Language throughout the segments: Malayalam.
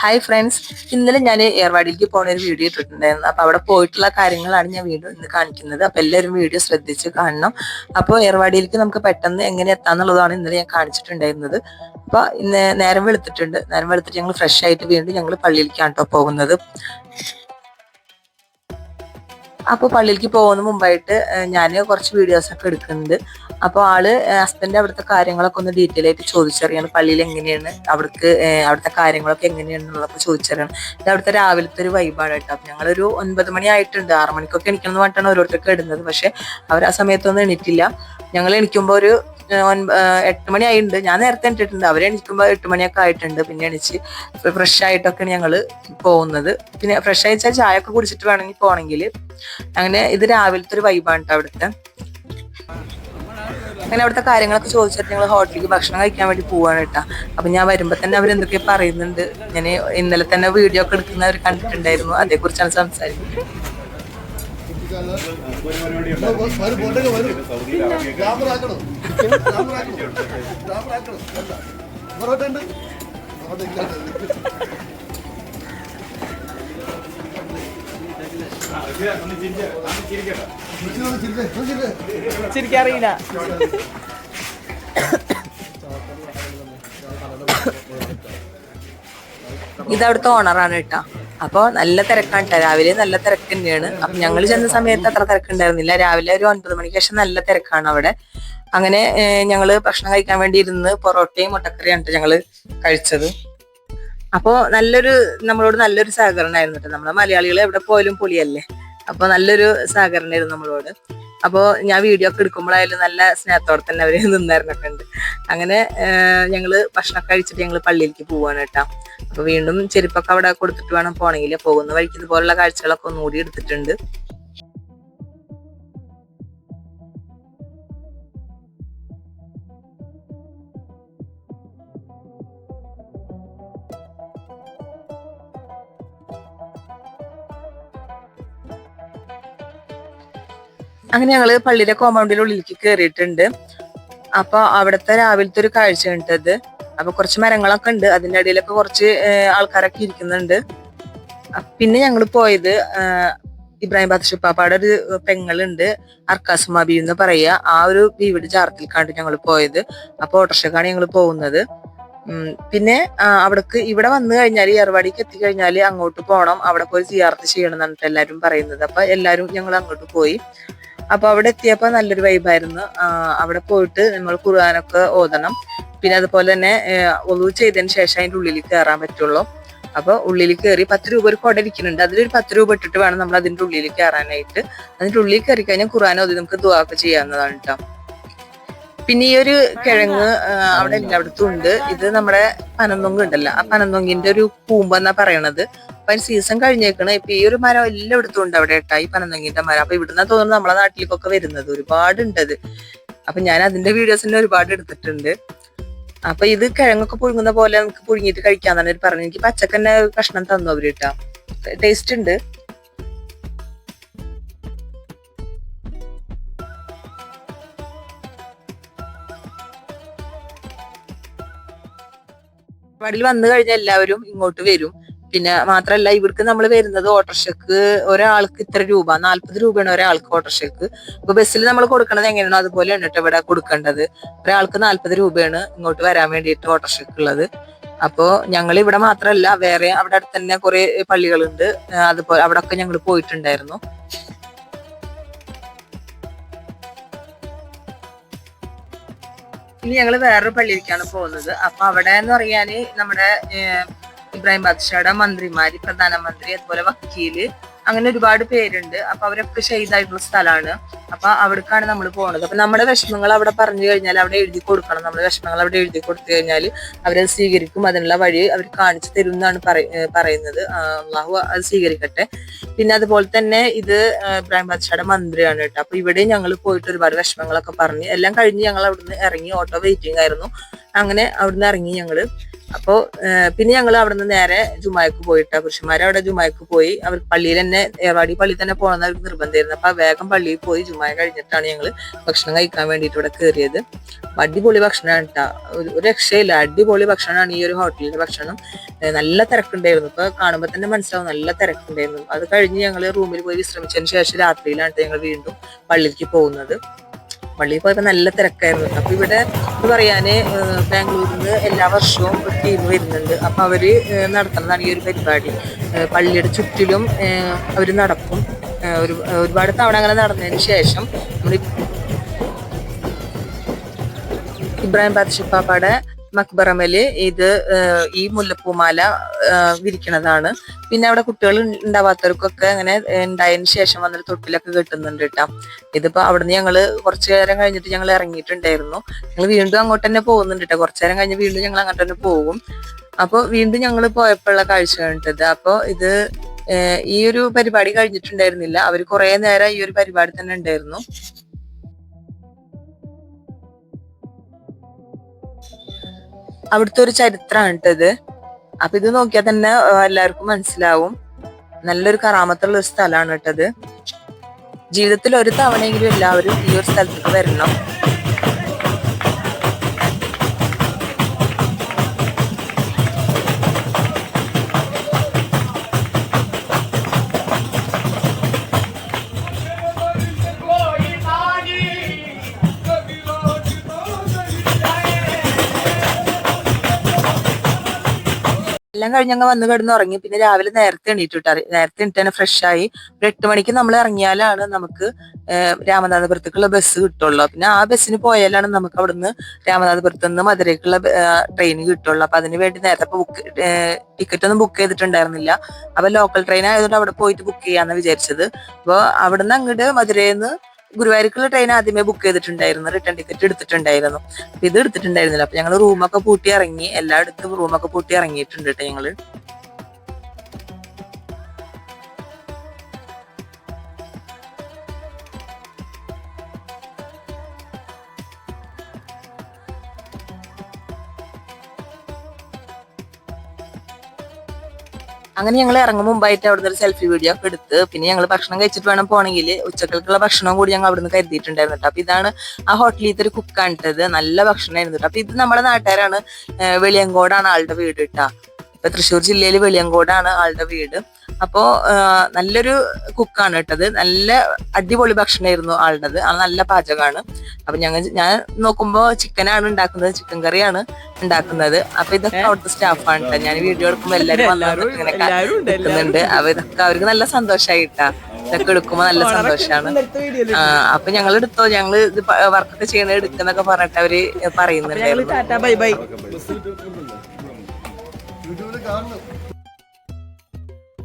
ഹായ് ഫ്രണ്ട്സ് ഇന്നലെ ഞാൻ ഏർവാടിയിലേക്ക് പോണ ഒരു വീഡിയോ ഇട്ടിട്ടുണ്ടായിരുന്നു. അപ്പൊ അവിടെ പോയിട്ടുള്ള കാര്യങ്ങളാണ് ഞാൻ വീണ്ടും ഇന്ന് കാണിക്കുന്നത്. അപ്പൊ എല്ലാവരും വീഡിയോ ശ്രദ്ധിച്ച് കാണണം. അപ്പോൾ ഏർവാടിയിലേക്ക് നമുക്ക് പെട്ടെന്ന് എങ്ങനെ എത്താന്നുള്ളതാണ് ഇന്നലെ ഞാൻ കാണിച്ചിട്ടുണ്ടായിരുന്നത്. അപ്പൊ ഇന്ന് നേരം വെളുത്തിട്ടുണ്ട്. നേരം വെളുത്തിട്ട് ഞങ്ങൾ ഫ്രഷ് ആയിട്ട് വീണ്ടും ഞങ്ങൾ പള്ളിയിലേക്കാണ് കേട്ടോ പോകുന്നത്. അപ്പോൾ പള്ളിയിലേക്ക് പോകുന്ന മുമ്പായിട്ട് ഞാൻ കുറച്ച് വീഡിയോസ് ഒക്കെ എടുക്കുന്നുണ്ട്. അപ്പോൾ ആൾ ഹസ്ബൻഡ് അവിടുത്തെ കാര്യങ്ങളൊക്കെ ഒന്ന് ഡീറ്റെയിൽ ആയിട്ട് ചോദിച്ചറിയാണ്. പള്ളിയിൽ എങ്ങനെയാണ് അവിടേക്ക് അവിടുത്തെ കാര്യങ്ങളൊക്കെ എങ്ങനെയാണെന്നുള്ളതൊക്കെ ചോദിച്ചറിയണം. ഇത് അവിടുത്തെ രാവിലത്തെ ഒരു വൈബാണ് കേട്ടോ. അപ്പൊ ഞങ്ങളൊരു ഒൻപത് മണി ആയിട്ടുണ്ട്. ആറ് മണിക്കൊക്കെ എണീക്കണമെന്ന് പറഞ്ഞിട്ടാണ് ഓരോരുത്തർക്ക് ഇടുന്നത്. പക്ഷെ അവർ ആ സമയത്തൊന്നും എണീറ്റില്ല. ഞങ്ങൾ എണീക്കുമ്പോൾ ഒരു എട്ട് മണി ആയിട്ടുണ്ട്. ഞാൻ നേരത്തെ എണീറ്റിട്ടുണ്ട്. അവരെ എണീക്കുമ്പോൾ എട്ട് മണിയൊക്കെ ആയിട്ടുണ്ട്. പിന്നെ എണിച്ച് ഫ്രഷ് ആയിട്ടൊക്കെയാണ് ഞങ്ങൾ പോകുന്നത്. പിന്നെ ഫ്രഷ് ആയിച്ചാൽ ചായ ഒക്കെ കുടിച്ചിട്ട് വേണമെങ്കിൽ പോകണമെങ്കിൽ അങ്ങനെ ഇത് രാവിലത്തെ ഒരു വൈബാണ് കേട്ടോ അവിടുത്തെ. അങ്ങനെ അവിടുത്തെ കാര്യങ്ങളൊക്കെ ചോദിച്ചിട്ട് ഞങ്ങൾ ഹോട്ടലിലേക്ക് ഭക്ഷണം കഴിക്കാൻ വേണ്ടി പോവാണ് കേട്ടോ. അപ്പൊ ഞാൻ വരുമ്പോ തന്നെ അവരെന്തൊക്കെ പറയുന്നുണ്ട്. ഞാൻ ഇന്നലെ തന്നെ വീഡിയോ ഒക്കെ എടുക്കുന്നവർ കണ്ടിട്ടുണ്ടായിരുന്നു. അതേക്കുറിച്ചാണ് സംസാരിക്കുന്നത്. ഉണ്ട് ഇല്ലാത്തത് ഇതവിടുത്തെ ഓണറാണ് കേട്ടോ. അപ്പൊ നല്ല തിരക്കാണ് കേട്ടോ. രാവിലെ നല്ല തിരക്ക് തന്നെയാണ്. അപ്പൊ ഞങ്ങൾ ചെന്ന സമയത്ത് അത്ര തിരക്കുണ്ടായിരുന്നില്ല. രാവിലെ ഒരു ഒൻപത് മണിക്ക് ശേഷം നല്ല തിരക്കാണ് അവിടെ. അങ്ങനെ ഞങ്ങൾ ഭക്ഷണം കഴിക്കാൻ വേണ്ടി ഇരുന്ന് പൊറോട്ടയും മുട്ടക്കറിയാണ് ട്ടോ ഞങ്ങൾ കഴിച്ചത്. അപ്പോ നല്ലൊരു നമ്മളോട് നല്ലൊരു സഹകരണമായിരുന്നു കേട്ടോ നമ്മളെ മലയാളികൾ എവിടെ പോയാലും പൊളിയല്ലേ? അപ്പൊ നല്ലൊരു സഹകരണമായിരുന്നു നമ്മളോട്. അപ്പോ ഞാൻ വീഡിയോ ഒക്കെ എടുക്കുമ്പോഴായാലും നല്ല സ്നേഹത്തോടെ തന്നെ അവർ നിന്നായിരുന്നൊക്കെ ഉണ്ട്. അങ്ങനെ ഞങ്ങൾ ഭക്ഷണം കഴിച്ചിട്ട് ഞങ്ങൾ പള്ളിയിലേക്ക് പോവാണ് കേട്ടോ അപ്പൊ വീണ്ടും ചെരുപ്പൊക്കെ അവിടെ കൊടുത്തിട്ട് വേണം പോണെങ്കിൽ പോകുന്ന വഴിക്ക് ഇതുപോലുള്ള കാഴ്ചകളൊക്കെ ഒന്നുകൂടി എടുത്തിട്ടുണ്ട്. അങ്ങനെ ഞങ്ങൾ പള്ളിയുടെ കോമ്പൗണ്ടിൽ ഉള്ളിലേക്ക് കയറിയിട്ടുണ്ട് അപ്പൊ അവിടുത്തെ രാവിലത്തെ ഒരു കാഴ്ച കണ്ടത് അപ്പൊ കുറച്ച് മരങ്ങളൊക്കെ ഉണ്ട്. അതിന്റെ അടിയിലൊക്കെ കുറച്ച് ആൾക്കാരൊക്കെ ഇരിക്കുന്നുണ്ട്. പിന്നെ ഞങ്ങൾ പോയത് ഇബ്രാഹിം ബാദുഷപ്പാപ്പയുടെ ഒരു പെങ്ങളുണ്ട്. അർക്കാസുമ ബി എന്ന് പറയുക. ആ ഒരു വീട് ചാർത്തിൽ കണ്ട് ഞങ്ങൾ പോയത്. അപ്പൊ ഓട്ടോറിക്ഷക്കാണ് ഞങ്ങൾ പോകുന്നത്. പിന്നെ അവിടേക്ക് ഇവിടെ വന്നു കഴിഞ്ഞാൽ ഏർവാടിക്ക് എത്തിക്കഴിഞ്ഞാൽ അങ്ങോട്ട് പോകണം അവിടെ പോയി സിയാർത്ത് ചെയ്യണം എന്നാണ് എല്ലാവരും പറയുന്നത്. അപ്പൊ എല്ലാവരും ഞങ്ങൾ അങ്ങോട്ട് പോയി. അപ്പൊ അവിടെ എത്തിയപ്പോ നല്ലൊരു വൈബായിരുന്നു അവിടെ പോയിട്ട് നമ്മൾ ഖുർആാനൊക്കെ ഓതണം. പിന്നെ അതുപോലെ തന്നെ ഒതു ചെയ്തതിന് ശേഷം അതിന്റെ ഉള്ളിൽ കയറാൻ പറ്റുള്ളൂ. അപ്പൊ ഉള്ളിൽ കയറി പത്ത് രൂപ ഒരു കുട ഇരിക്കുന്നുണ്ട്. അതിലൊരു പത്ത് രൂപ ഇട്ടിട്ട് വേണം നമ്മൾ അതിന്റെ ഉള്ളിൽ കയറാനായിട്ട് അതിന്റെ ഉള്ളിൽ കയറി കഴിഞ്ഞാൽ ഖുർആൻ ഓതി നമുക്ക് ദുവാക്ക് ചെയ്യാവുന്നതാണ് കേട്ടോ പിന്നെ ഈ ഒരു കിഴങ്ങ് അവിടെ എല്ലായിടത്തും ഉണ്ട്. ഇത് നമ്മുടെ പനന്തൊങ്ക് ഉണ്ടല്ലോ. ആ പനന്തൊങ്കിന്റെ ഒരു കൂമ്പെന്നാ പറയണത്. അപ്പൊ അതിന് സീസൺ കഴിഞ്ഞേക്കണ്. ഇപ്പൊ ഈ ഒരു മരം എല്ലായിടത്തും ഉണ്ട് അവിടെ കേട്ടാ ഈ പനന്തൊങ്കിന്റെ മരം. അപ്പൊ ഇവിടുന്ന് തോന്നുന്നു നമ്മളെ നാട്ടിലേക്കൊക്കെ വരുന്നത്. ഒരുപാട് ഉണ്ട് അത്. അപ്പൊ ഞാൻ അതിന്റെ വീഡിയോസ് തന്നെ ഒരുപാട് എടുത്തിട്ടുണ്ട്. അപ്പൊ ഇത് കിഴങ്ങൊക്കെ പുഴുങ്ങുന്ന പോലെ നമുക്ക് പുഴുങ്ങിയിട്ട് കഴിക്കാന്നാണ് അവർ പറഞ്ഞത്. എനിക്ക് പച്ചക്കന്നെ കഷ്ണം തന്നു അവർ കേട്ടാ. ടേസ്റ്റ് ഉണ്ട്. വടിയിൽ വന്നു കഴിഞ്ഞാൽ എല്ലാവരും ഇങ്ങോട്ട് വരും. പിന്നെ മാത്രല്ല ഇവർക്ക് നമ്മൾ വരുന്നത് ഓട്ടോറിക്ഷക്ക് ഒരാൾക്ക് ഇത്ര രൂപ നാല്പത് രൂപയാണ് ഒരാൾക്ക് ഓട്ടോറിക്ഷക്ക്. ഇപ്പൊ ബസ്സിൽ നമ്മൾ കൊടുക്കണത് എങ്ങനെയാണോ അതുപോലെയാണ് കേട്ടോ ഇവിടെ കൊടുക്കേണ്ടത്. ഒരാൾക്ക് നാല്പത് രൂപയാണ് ഇങ്ങോട്ട് വരാൻ വേണ്ടിയിട്ട് ഓട്ടോറിക്ഷക്ക് ഉള്ളത് അപ്പോ ഞങ്ങൾ ഇവിടെ മാത്രമല്ല വേറെ അവിടെ തന്നെ കുറെ പള്ളികളുണ്ട്. അതുപോലെ അവിടെ ഒക്കെ ഞങ്ങൾ പോയിട്ടുണ്ടായിരുന്നു. ഇനി ഞങ്ങൾ വേറൊരു പള്ളിയിലേക്കാണ് പോകുന്നത്. അപ്പൊ അവിടെ എന്ന് പറയാന് നമ്മുടെ ഇബ്രാഹിം ബാദ്ഷയുടെ മന്ത്രിമാര് പ്രധാനമന്ത്രി അതുപോലെ വക്കീൽ അങ്ങനെ ഒരുപാട് പേരുണ്ട്. അപ്പൊ അവരൊക്കെ ഷെയ്ദായിട്ടുള്ള സ്ഥലമാണ് അപ്പൊ അവിടേക്കാണ് നമ്മൾ പോകുന്നത് അപ്പൊ നമ്മുടെ വിഷമങ്ങൾ അവിടെ പറഞ്ഞു കഴിഞ്ഞാൽ അവിടെ എഴുതി കൊടുക്കണം. നമ്മുടെ വിഷമങ്ങൾ അവിടെ എഴുതി കൊടുത്തു കഴിഞ്ഞാൽ അവരത് സ്വീകരിക്കും. അതിനുള്ള വഴി അവർ കാണിച്ചു തരും എന്നാണ് പറയുന്നത്. അള്ളാഹു അത് സ്വീകരിക്കട്ടെ. പിന്നെ അതുപോലെ തന്നെ ഇത് ഇബ്രാഹിം ബാദ്ഷയുടെ മന്ത്രിയാണ് കേട്ടോ. അപ്പൊ ഇവിടെ ഞങ്ങൾ പോയിട്ട് ഒരുപാട് വിഷമങ്ങളൊക്കെ പറഞ്ഞ് എല്ലാം കഴിഞ്ഞ് ഞങ്ങൾ അവിടുന്ന് ഇറങ്ങി ഓട്ടോ വെയിറ്റിംഗ് ആയിരുന്നു. അങ്ങനെ അവിടുന്ന് ഇറങ്ങി ഞങ്ങൾ. അപ്പോൾ പിന്നെ ഞങ്ങൾ അവിടെ നിന്ന് നേരെ ജുമായക്ക് പോയിട്ടാ പുരുഷന്മാർ അവിടെ ജുമായക്ക് പോയി. അവർ പള്ളിയിൽ തന്നെ ഏർവാടി പള്ളിയിൽ തന്നെ പോകണമെന്ന് അവർക്ക് നിർബന്ധമായിരുന്നു. അപ്പൊ വേഗം പള്ളിയിൽ പോയി ജുമായ കഴിഞ്ഞിട്ടാണ് ഞങ്ങൾ ഭക്ഷണം കഴിക്കാൻ വേണ്ടിയിട്ട് ഇവിടെ കയറിയത് അടിപൊളി ഭക്ഷണമാണ് കേട്ടോ ഒരു രക്ഷയില്ല. അടിപൊളി ഭക്ഷണമാണ് ഈ ഒരു ഹോട്ടലിലെ ഭക്ഷണം. നല്ല തിരക്കുണ്ടായിരുന്നു. ഇപ്പൊ കാണുമ്പോൾ തന്നെ മനസ്സിലാവും നല്ല തിരക്കുണ്ടായിരുന്നു. അത് കഴിഞ്ഞ് ഞങ്ങൾ റൂമിൽ പോയി വിശ്രമിച്ചതിന് ശേഷം രാത്രിയിലാണ് ഞങ്ങൾ വീണ്ടും പള്ളിയിലേക്ക് പോകുന്നത്. പള്ളിയിൽ പോയപ്പോൾ നല്ല തിരക്കായിരുന്നു. അപ്പൊ ഇവിടെ എന്ന് പറയാന് ബാംഗ്ലൂരിൽ നിന്ന് എല്ലാ വർഷവും ഒരു ടീം വരുന്നുണ്ട്. അപ്പൊ അവർ ഏഹ് നടത്തുന്നതാണ് ഈ ഒരു പരിപാടി. പള്ളിയുടെ ചുറ്റിലും അവർ നടക്കും. ഒരു ഒരുപാട് തവണ അങ്ങനെ നടന്നതിന് ശേഷം നമ്മൾ ഇബ്രാഹിം ബാദ്ഷിപ്പാപ്പയുടെ മക്ബറമൽ ഇത് ഈ മുല്ലപ്പൂമാല വിരിക്കണതാണ്. പിന്നെ അവിടെ കുട്ടികൾ ഉണ്ടാവാത്തവർക്കൊക്കെ അങ്ങനെ ഉണ്ടായതിന് ശേഷം വന്നിട്ട് തൊട്ടിലൊക്കെ കെട്ടുന്നുണ്ട് കേട്ടോ ഇതിപ്പോ അവിടുന്ന് ഞങ്ങൾ കുറച്ചു നേരം കഴിഞ്ഞിട്ട് ഞങ്ങൾ ഇറങ്ങിയിട്ടുണ്ടായിരുന്നു ഞങ്ങൾ വീണ്ടും അങ്ങോട്ട് തന്നെ പോകുന്നുണ്ട് കേട്ടോ കുറച്ചു നേരം കഴിഞ്ഞ് വീണ്ടും ഞങ്ങൾ അങ്ങോട്ട് തന്നെ പോകും. അപ്പോൾ വീണ്ടും ഞങ്ങൾ പോയപ്പോഴുള്ള കാഴ്ച കണ്ടത് അപ്പോൾ ഇത് ഈ ഒരു പരിപാടി കഴിഞ്ഞിട്ടുണ്ടായിരുന്നില്ല. അവർ കുറെ നേരം ഈ ഒരു പരിപാടി തന്നെ ഉണ്ടായിരുന്നു. അവിടുത്തെ ഒരു ചരിത്രമാണ് കേട്ടത് അപ്പൊ ഇത് നോക്കിയാൽ തന്നെ എല്ലാവർക്കും മനസ്സിലാവും. നല്ലൊരു കറാമത്തുള്ള ഒരു സ്ഥലമാണ് കേട്ടത്. ജീവിതത്തിൽ ഒരു തവണയെങ്കിലും എല്ലാവരും ഈ ഒരു സ്ഥലത്തേക്ക് വരണം. എല്ലാം കഴിഞ്ഞ് അങ്ങ് വന്ന് കിടന്ന് ഉറങ്ങി പിന്നെ രാവിലെ നേരത്തെ എണീറ്റ് വിട്ടാറ് നേരത്തെ എണീറ്റ് തന്നെ ഫ്രഷ് ആയി. ഒരു എട്ട് മണിക്ക് നമ്മൾ ഇറങ്ങിയാലാണ് നമുക്ക് രാമനാഥപുരത്തേക്കുള്ള ബസ് കിട്ടുള്ളൂ. പിന്നെ ആ ബസ്സിന് പോയാലാണ് നമുക്ക് അവിടുന്ന് രാമനാഥപുരത്ത് നിന്ന് മധുരയ്ക്കുള്ള ട്രെയിൻ കിട്ടുള്ളൂ. അപ്പൊ അതിന് വേണ്ടി നേരത്തെ ബുക്ക് ടിക്കറ്റ് ഒന്നും ബുക്ക് ചെയ്തിട്ടുണ്ടായിരുന്നില്ല. അപ്പൊ ലോക്കൽ ട്രെയിൻ ആയതുകൊണ്ട് അവിടെ പോയിട്ട് ബുക്ക് ചെയ്യാന്ന് വിചാരിച്ചത്. അപ്പൊ അവിടുന്ന് അങ്ങോട്ട് മധുരയിൽ നിന്ന് ഗുരുവായൂർക്കുള്ള ട്രെയിൻ ആദ്യമേ ബുക്ക് ചെയ്തിട്ടുണ്ടായിരുന്നു. റിട്ടേൺ ടിക്കറ്റ് എടുത്തിട്ടുണ്ടായിരുന്നു. അപ്പൊ ഇത് എടുത്തിട്ടുണ്ടായിരുന്നില്ല. അപ്പൊ ഞങ്ങൾ റൂമൊക്കെ പൂട്ടി ഇറങ്ങി. എല്ലായിടത്തും റൂമൊക്കെ പൂട്ടി ഇറങ്ങിയിട്ടുണ്ട് കേട്ടോ ഞങ്ങൾ. അങ്ങനെ ഞങ്ങൾ ഇറങ്ങും മുമ്പായിട്ട് അവിടുന്ന് ഒരു സെൽഫി വീഡിയോ ഒക്കെ എടുത്ത്. പിന്നെ ഞങ്ങൾ ഭക്ഷണം കഴിച്ചിട്ട് വേണം പോണെങ്കിൽ ഉച്ചക്കൾക്കുള്ള ഭക്ഷണം കൂടി ഞങ്ങൾ അവിടുന്ന് കരുതിയിട്ടുണ്ടായിരുന്നു കേട്ടോ അപ്പൊ ഇതാണ് ആ ഹോട്ടലിലത്തെ ഒരു കുക്ക് ഇട്ടത് നല്ല ഭക്ഷണമായിരുന്നു കേട്ടോ അപ്പൊ ഇത് നമ്മുടെ നാട്ടുകാരാണ് വെളിയങ്കോടാണ് ആളുടെ വീട് കേട്ടോ ഇപ്പൊ തൃശ്ശൂർ ജില്ലയിൽ വെളിയങ്കോടാണ് ആളുടെ വീട്. അപ്പോ നല്ലൊരു കുക്കാണ് കേട്ടത്. നല്ല അടിപൊളി ഭക്ഷണമായിരുന്നു ആളുടേത്. ആ നല്ല പാചകമാണ്. അപ്പൊ ഞങ്ങൾ ഞാൻ നോക്കുമ്പോ ചിക്കനാണ് ഉണ്ടാക്കുന്നത്. ചിക്കൻ കറിയാണ് ഉണ്ടാക്കുന്നത്. അപ്പൊ ഇതൊക്കെ അവിടുത്തെ സ്റ്റാഫാണ് കേട്ടോ. ഞാൻ വീഡിയോ എടുക്കുമ്പോൾ എല്ലാവരും വന്നവരും ഇങ്ങനെ നിൽക്കുന്നുണ്ട് അപ്പൊ ഇതൊക്കെ അവർക്ക് നല്ല സന്തോഷായിട്ടാ. ഇതൊക്കെ എടുക്കുമ്പോ നല്ല സന്തോഷമാണ് അപ്പൊ ഞങ്ങൾ എടുത്തോ? ഞങ്ങൾ ഇത് വർക്കൊക്കെ ചെയ്യണത് എടുക്കുന്നൊക്കെ പറഞ്ഞിട്ട് അവർ പറയുന്നുണ്ടായിരുന്നു. യൂട്യൂബിൽ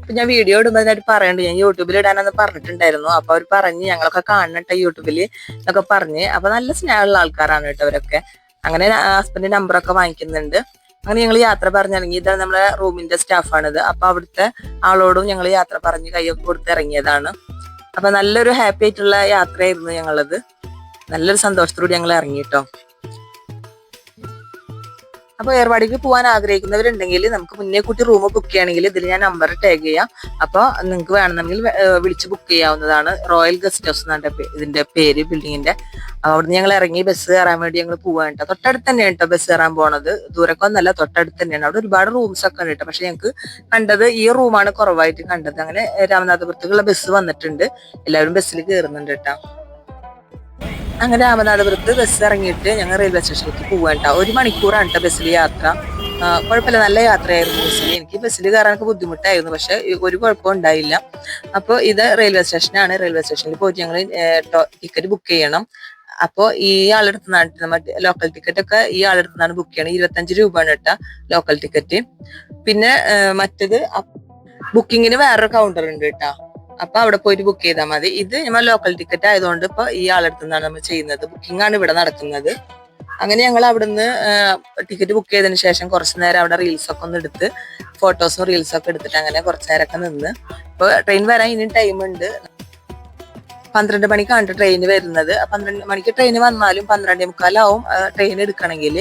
അപ്പൊ ഞാൻ വീഡിയോ ഇടുമ്പോഴായിട്ട് പറയണ്ട്. ഞാൻ യൂട്യൂബിൽ ഇടാനെന്ന് പറഞ്ഞിട്ടുണ്ടായിരുന്നു. അപ്പൊ അവർ പറഞ്ഞ് ഞങ്ങളൊക്കെ കാണണട്ടെ യൂട്യൂബിൽ എന്നൊക്കെ പറഞ്ഞ്. അപ്പൊ നല്ല സ്നേഹമുള്ള ആൾക്കാരാണ് കേട്ടോ അവരൊക്കെ അങ്ങനെ ഹസ്ബൻഡ് നമ്പറൊക്കെ വാങ്ങിക്കുന്നുണ്ട്. അങ്ങനെ ഞങ്ങൾ യാത്ര പറഞ്ഞിറങ്ങി. ഇതാണ് നമ്മുടെ റൂമിന്റെ സ്റ്റാഫാണിത് അപ്പൊ അവിടുത്തെ ആളോടും ഞങ്ങൾ യാത്ര പറഞ്ഞ് കൈയൊക്കെ കൊടുത്ത് ഇറങ്ങിയതാണ്. അപ്പൊ നല്ലൊരു ഹാപ്പി ആയിട്ടുള്ള യാത്രയായിരുന്നു ഞങ്ങളത്. നല്ലൊരു സന്തോഷത്തോടെ ഞങ്ങൾ ഇറങ്ങിട്ടോ അപ്പൊ ഏർവാടിക്ക് പോകാൻ ആഗ്രഹിക്കുന്നവരുണ്ടെങ്കിൽ നമുക്ക് മുന്നേ കൂട്ടി റൂം ബുക്ക് ചെയ്യണമെങ്കിൽ ഇതിൽ ഞാൻ നമ്പർ ടാഗ് ചെയ്യാം. അപ്പൊ നിങ്ങൾക്ക് വേണമെന്നുണ്ടെങ്കിൽ വിളിച്ച് ബുക്ക് ചെയ്യാവുന്നതാണ്. റോയൽ ഗസ്റ്റ് ഹൗസ് എന്നാണ് ഇതിന്റെ പേര് ബിൽഡിങ്ങിന്റെ അവിടുന്ന് ഞങ്ങൾ ഇറങ്ങി ബസ് കയറാൻ വേണ്ടി ഞങ്ങൾ പോവാൻ കേട്ടോ. തൊട്ടടുത്ത് തന്നെയാണ് കേട്ടോ ബസ് കയറാൻ പോണത്. ദൂരക്കൊന്നല്ല തൊട്ടടുത്ത് തന്നെയാണ്. അവിടെ ഒരുപാട് റൂംസ് ഒക്കെ ഉണ്ട് കേട്ടോ. പക്ഷെ ഞങ്ങൾക്ക് കണ്ടത് ഈ റൂമാണ് കുറവായിട്ട് കണ്ടത്. അങ്ങനെ രാമനാഥപുരത്തേക്കുള്ള ബസ് വന്നിട്ടുണ്ട്. എല്ലാവരും ബസ്സിൽ കയറുന്നുണ്ട് കേട്ടോ. അങ്ങനെ രാമനാഥപുരത്ത് ബസ് ഇറങ്ങിയിട്ട് ഞങ്ങൾ റെയിൽവേ സ്റ്റേഷനിലേക്ക് പോവാൻ കേട്ടോ ഒരു മണിക്കൂറാണ് കേട്ടോ ബസ്സിൽ യാത്ര. കുഴപ്പമില്ല. നല്ല യാത്രയായിരുന്നു ബസ്സിൽ എനിക്ക് ബസ്സിൽ കയറാനൊക്കെ ബുദ്ധിമുട്ടായിരുന്നു. പക്ഷെ ഒരു കുഴപ്പവും ഉണ്ടായില്ല. അപ്പോൾ ഇത് റെയിൽവേ സ്റ്റേഷനാണ് റെയിൽവേ സ്റ്റേഷനിൽ പോയിട്ട് ഞങ്ങൾ ടിക്കറ്റ് ബുക്ക് ചെയ്യണം. അപ്പോൾ ഈ ആളെടുത്ത് നിന്നാണ് മറ്റേ ലോക്കൽ ടിക്കറ്റ് ഒക്കെ ഈ ആളെടുത്ത് നിന്നാണ് ബുക്ക് ചെയ്യണം ഇരുപത്തഞ്ച് രൂപയാണ് കേട്ടോ ലോക്കൽ ടിക്കറ്റ് പിന്നെ മറ്റത് ബുക്കിങ്ങിന് വേറൊരു കൗണ്ടർ ഉണ്ട് കേട്ടോ അപ്പൊ അവിടെ പോയിട്ട് ബുക്ക് ചെയ്താൽ മതി. ഇത് നമ്മൾ ലോക്കൽ ടിക്കറ്റ് ആയതുകൊണ്ട് ഇപ്പൊ ഈ ആളെടുത്ത് നിന്നാണ് നമ്മൾ ചെയ്യുന്നത്. ബുക്കിംഗ് ആണ് ഇവിടെ നടക്കുന്നത്. അങ്ങനെ ഞങ്ങൾ അവിടുന്ന് ടിക്കറ്റ് ബുക്ക് ചെയ്തതിന് ശേഷം കുറച്ച് നേരം അവിടെ റീൽസ് ഒക്കെ ഒന്ന് എടുത്ത് ഫോട്ടോസും റീൽസും ഒക്കെ എടുത്തിട്ട് അങ്ങനെ കുറച്ച് നേരമൊക്കെ നിന്ന്. ഇപ്പൊ ട്രെയിൻ വരാൻ ഇനി ടൈം ഉണ്ട്. പന്ത്രണ്ട് മണിക്കാണ് ട്രെയിൻ വരുന്നത്. പന്ത്രണ്ട് മണിക്ക് ട്രെയിൻ വന്നാലും പന്ത്രണ്ടേ മുക്കാലാവും ട്രെയിൻ എടുക്കണമെങ്കിൽ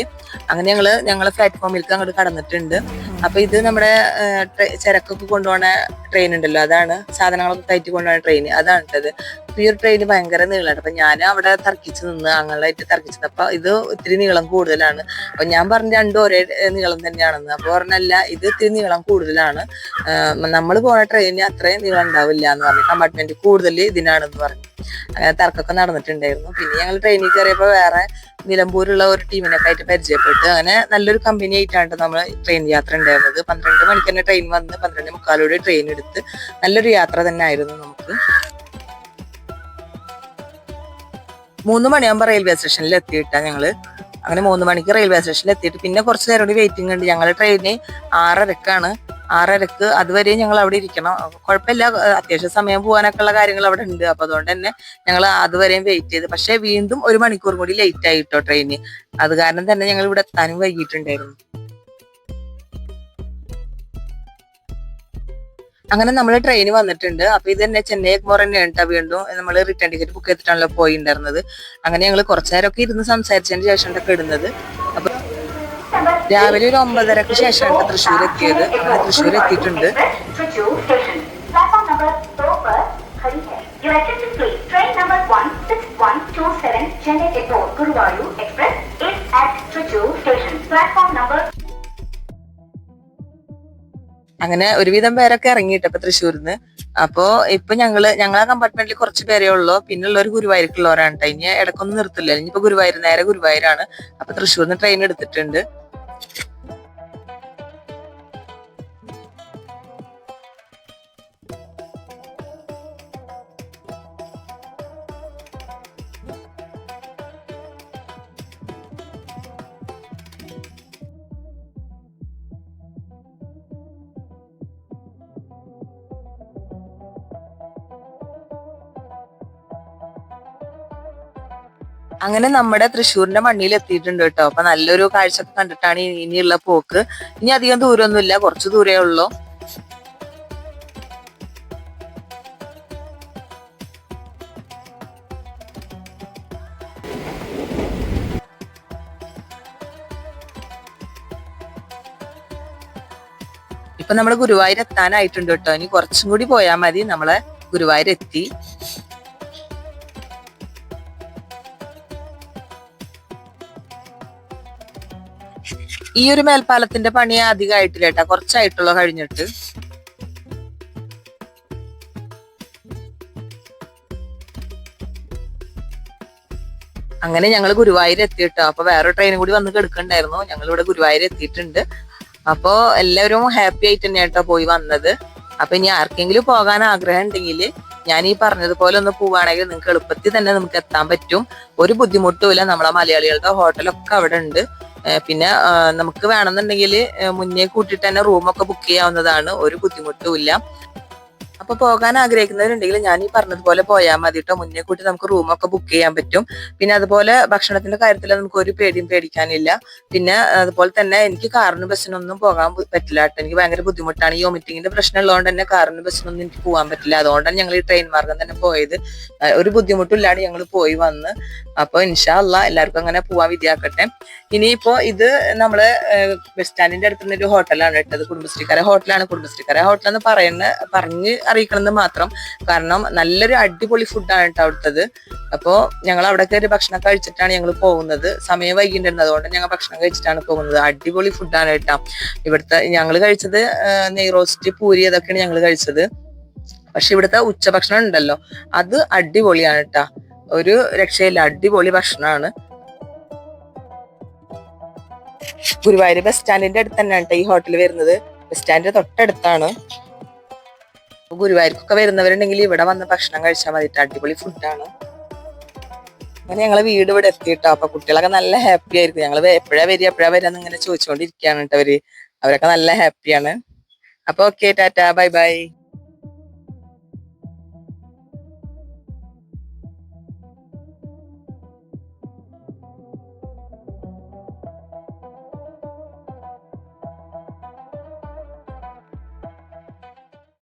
അങ്ങനെ ഞങ്ങൾ ഞങ്ങളെ പ്ലാറ്റ്ഫോമിലേക്ക് അങ്ങോട്ട് കടന്നിട്ടുണ്ട്. അപ്പൊ ഇത് നമ്മുടെ ചരക്കൊക്കെ കൊണ്ടുപോണ ട്രെയിൻ ഉണ്ടല്ലോ അതാണ്. സാധനങ്ങളൊക്കെ കയറ്റി കൊണ്ടുപോകുന്ന ട്രെയിൻ അതാണ് അപ്പൊ ഈ ഒരു ട്രെയിൻ ഭയങ്കര നീളമാണ് അപ്പൊ ഞാൻ അവിടെ തർക്കിച്ച് നിന്ന് അങ്ങനെയായിട്ട് തർക്കിച്ചത്. അപ്പൊ ഇത് ഒത്തിരി നീളം കൂടുതലാണ്. അപ്പൊ ഞാൻ പറഞ്ഞ രണ്ടും ഒരേ നീളം തന്നെയാണെന്ന്. അപ്പൊ പറഞ്ഞല്ല ഇത് ഒത്തിരി നീളം കൂടുതലാണ്. നമ്മൾ പോണ ട്രെയിനിന് അത്രയും നീളം ഉണ്ടാവില്ല എന്ന് പറഞ്ഞു. കമ്പാർട്ട്മെന്റ് കൂടുതൽ ഇതിനാണെന്ന് പറഞ്ഞു. അങ്ങനെ തർക്കമൊക്കെ നടന്നിട്ടുണ്ടായിരുന്നു. പിന്നെ ഞങ്ങൾ ട്രെയിനിൽ കയറിയപ്പോൾ വേറെ നിലമ്പൂരുള്ള ഒരു ടീമിനൊക്കെ ആയിട്ട് പരിചയപ്പെട്ട്. അങ്ങനെ നല്ലൊരു കമ്പനി ആയിട്ടാണ് നമ്മൾ ട്രെയിൻ യാത്ര ഉണ്ടായിരുന്നത്. പന്ത്രണ്ട് മണിക്ക് തന്നെ ട്രെയിൻ വന്ന് പന്ത്രണ്ട് മുക്കാലോടെ ട്രെയിൻ എടുത്ത് നല്ലൊരു യാത്ര തന്നെ ആയിരുന്നു നമുക്ക്. മൂന്ന് മണിയാകുമ്പോൾ റെയിൽവേ സ്റ്റേഷനിൽ എത്തിയിട്ടാണ് ഞങ്ങൾ. അങ്ങനെ മൂന്ന് മണിക്ക് റെയിൽവേ സ്റ്റേഷനിൽ എത്തിയിട്ട് പിന്നെ കുറച്ച് നേരം കൂടി വെയിറ്റിംഗ് ഉണ്ട്. ഞങ്ങളുടെ ട്രെയിന് ആറരക്കാണ് ആറരക്ക് അതുവരെ ഞങ്ങൾ അവിടെ ഇരിക്കണം. കുഴപ്പമില്ല. അത്യാവശ്യം സമയം പോകാനൊക്കെ ഉള്ള കാര്യങ്ങൾ അവിടെ ഉണ്ട്. അപ്പൊ അതുകൊണ്ട് തന്നെ ഞങ്ങൾ അതുവരെയും വെയിറ്റ് ചെയ്ത്. പക്ഷെ വീണ്ടും ഒരു മണിക്കൂർ കൂടി ലേറ്റ് ആയിട്ടോ ട്രെയിന് അത് കാരണം തന്നെ ഞങ്ങൾ ഇവിടെ എത്താനും വൈകിട്ടുണ്ടായിരുന്നു. അങ്ങനെ നമ്മൾ ട്രെയിൻ വന്നിട്ടുണ്ട്. അപ്പൊ ഇത് തന്നെ ചെന്നൈ എഗ്മോർ തന്നെയാണ് ട്ടോ വീണ്ടും. നമ്മൾ റിട്ടേൺ ടിക്കറ്റ് ബുക്ക് ചെയ്തിട്ടാണല്ലോ പോയിണ്ടായിരുന്നത്. അങ്ങനെ ഞങ്ങൾ കുറച്ചു നേരമൊക്കെ ഇരുന്ന് സംസാരിച്ചതിന് ശേഷം ഇടുന്നത്. രാവിലെ ഒരു ഒമ്പതരക്ക് ശേഷമാണ് തൃശ്ശൂർ എത്തിയത്. തൃശ്ശൂർ എത്തിയിട്ടുണ്ട്. അങ്ങനെ ഒരുവിധം പേരൊക്കെ ഇറങ്ങിയിട്ട് ഇപ്പൊ തൃശ്ശൂരിന്ന്. അപ്പോ ഇപ്പൊ ഞങ്ങൾ ഞങ്ങളെ കമ്പാർട്ട്മെന്റിൽ കുറച്ച് പേരേ ഉള്ളൂ. ഒരു ഗുരുവായൂർക്കുള്ളവരാണ് ഇനി ഇടക്കൊന്നും നിർത്തില്ല. ഇനിയിപ്പോ ഗുരുവായൂർ നേരെ ഗുരുവായൂരാണ്. അപ്പൊ തൃശ്ശൂരിന്ന് ട്രെയിൻ എടുത്തിട്ടുണ്ട്. Bye. അങ്ങനെ നമ്മുടെ തൃശ്ശൂരിന്റെ മണ്ണിൽ എത്തിയിട്ടുണ്ട് കേട്ടോ. അപ്പൊ നല്ലൊരു കാഴ്ച കണ്ടിട്ടാണ് ഇനി- ഇനിയുള്ള പോക്ക്. ഇനി അധികം ദൂരമൊന്നുമില്ല. കുറച്ച് ദൂരേ ഉള്ളൂ. ഇപ്പൊ നമ്മൾ ഗുരുവായൂർ എത്താനായിട്ടുണ്ട് കേട്ടോ. ഇനി കുറച്ചും കൂടി പോയാൽ മതി. നമ്മളെ ഗുരുവായൂർ എത്തി ഈ ഒരു മേൽപ്പാലത്തിന്റെ പണി അധികമായിട്ടില്ല കേട്ടാ. കുറച്ചായിട്ടുള്ള കഴിഞ്ഞിട്ട്. അങ്ങനെ ഞങ്ങൾ ഗുരുവായൂർ എത്തിയിട്ടോ അപ്പൊ വേറെ ട്രെയിനും കൂടി വന്ന് കിടക്കണ്ടായിരുന്നു. ഞങ്ങൾ ഇവിടെ ഗുരുവായൂർ എത്തിയിട്ടുണ്ട്. അപ്പോ എല്ലാവരും ഹാപ്പി ആയിട്ട് തന്നെ കേട്ടോ പോയി വന്നത്. അപ്പൊ ഇനി ആർക്കെങ്കിലും പോകാൻ ആഗ്രഹം ഉണ്ടെങ്കിൽ ഞാൻ ഈ പറഞ്ഞതുപോലെ ഒന്ന് പോവാണെങ്കിൽ നിങ്ങൾക്ക് എളുപ്പത്തിൽ തന്നെ നമുക്ക് എത്താൻ പറ്റും. ഒരു ബുദ്ധിമുട്ടുമില്ല. നമ്മളെ മലയാളികളുടെ ഹോട്ടലൊക്കെ അവിടെ ഉണ്ട് പിന്നെ നമുക്ക് വേണമെന്നുണ്ടെങ്കിൽ മുന്നേ കൂട്ടിയിട്ട് തന്നെ റൂമൊക്കെ ബുക്ക് ചെയ്യാവുന്നതാണ്. ഒരു ബുദ്ധിമുട്ടും ഇല്ല. അപ്പൊ പോകാൻ ആഗ്രഹിക്കുന്നവരുണ്ടെങ്കിൽ ഞാൻ ഈ പറഞ്ഞതുപോലെ പോയാൽ മതി കേട്ടോ മുന്നേ കൂട്ടി നമുക്ക് റൂമൊക്കെ ബുക്ക് ചെയ്യാൻ പറ്റും. പിന്നെ അതുപോലെ ഭക്ഷണത്തിന്റെ കാര്യത്തിൽ നമുക്ക് ഒരു പേടിയും പേടിക്കാനില്ല. പിന്നെ അതുപോലെ തന്നെ എനിക്ക് കാറിന് ബസ്സിനൊന്നും പോകാൻ പറ്റില്ല കേട്ടോ. എനിക്ക് ഭയങ്കര ബുദ്ധിമുട്ടാണ്. ഈ വോമിറ്റിങ്ങിന്റെ പ്രശ്നം ഉള്ളതുകൊണ്ട് തന്നെ കാറിന് ബസ്സിനൊന്നും എനിക്ക് പോകാൻ പറ്റില്ല. അതുകൊണ്ടാണ് ഞങ്ങൾ ഈ ട്രെയിൻ മാർഗം തന്നെ പോയത്. ഒരു ബുദ്ധിമുട്ടില്ലാണ്ട് ഞങ്ങൾ പോയി വന്ന്. അപ്പൊ ഇൻഷാല്ല എല്ലാവർക്കും അങ്ങനെ പോവാൻ വിധിയാക്കട്ടെ. ഇനിയിപ്പോ ഇത് നമ്മൾ ബസ് സ്റ്റാൻഡിന്റെ അടുത്തുനിന്ന് ഒരു ഹോട്ടലാണ് ഇട്ടത് കുടുംബശ്രീക്കാരെ ഹോട്ടലാണ് കുടുംബശ്രീക്കാരെ ഹോട്ടൽ എന്ന് പറയുന്ന പറഞ്ഞ് അറിയിക്കണമെന്ന് മാത്രം. കാരണം നല്ലൊരു അടിപൊളി ഫുഡാണ് കേട്ടോ അവിടുത്തത്. അപ്പോ ഞങ്ങൾ അവിടെ കയറി ഭക്ഷണം കഴിച്ചിട്ടാണ് ഞങ്ങൾ പോകുന്നത്. സമയം വൈകിട്ടുണ്ടായിരുന്നു അതുകൊണ്ട് ഞങ്ങൾ ഭക്ഷണം കഴിച്ചിട്ടാണ് പോകുന്നത്. അടിപൊളി ഫുഡാണ് കേട്ടോ ഇവിടുത്തെ ഞങ്ങൾ കഴിച്ചത് നെയ്റോസ്റ്റ് നെയ് റോസ്റ്റ് പൂരി അതൊക്കെയാണ് ഞങ്ങൾ കഴിച്ചത്. പക്ഷെ ഇവിടുത്തെ ഉച്ചഭക്ഷണം ഉണ്ടല്ലോ. അത് അടിപൊളിയാണ് കേട്ടാ ഒരു രക്ഷയില്ല. അടിപൊളി ഭക്ഷണമാണ് ഗുരുവായൂർ ബസ് സ്റ്റാൻഡിന്റെ അടുത്ത് തന്നെയാണ് ഈ ഹോട്ടൽ വരുന്നത്. ബസ് സ്റ്റാൻഡിന്റെ തൊട്ടടുത്താണ്. ഗുരുവായൂർക്കൊക്കെ വരുന്നവരുണ്ടെങ്കിൽ ഇവിടെ വന്ന് ഭക്ഷണം കഴിച്ചാൽ മതി. അടിപൊളി ഫുഡാണ് അങ്ങനെ ഞങ്ങളെ വീട് ഇവിടെ എത്തിയിട്ടോ. അപ്പൊ കുട്ടികളൊക്കെ നല്ല ഹാപ്പി ആയിരിക്കും. ഞങ്ങൾ എപ്പോഴാ വരിക എപ്പോഴാ വരിക ഇങ്ങനെ ചോദിച്ചുകൊണ്ടിരിക്കുകയാണ് കേട്ടോ അവർ അവരൊക്കെ നല്ല ഹാപ്പിയാണ് അപ്പൊ ഓക്കെ ടാറ്റ. Bye bye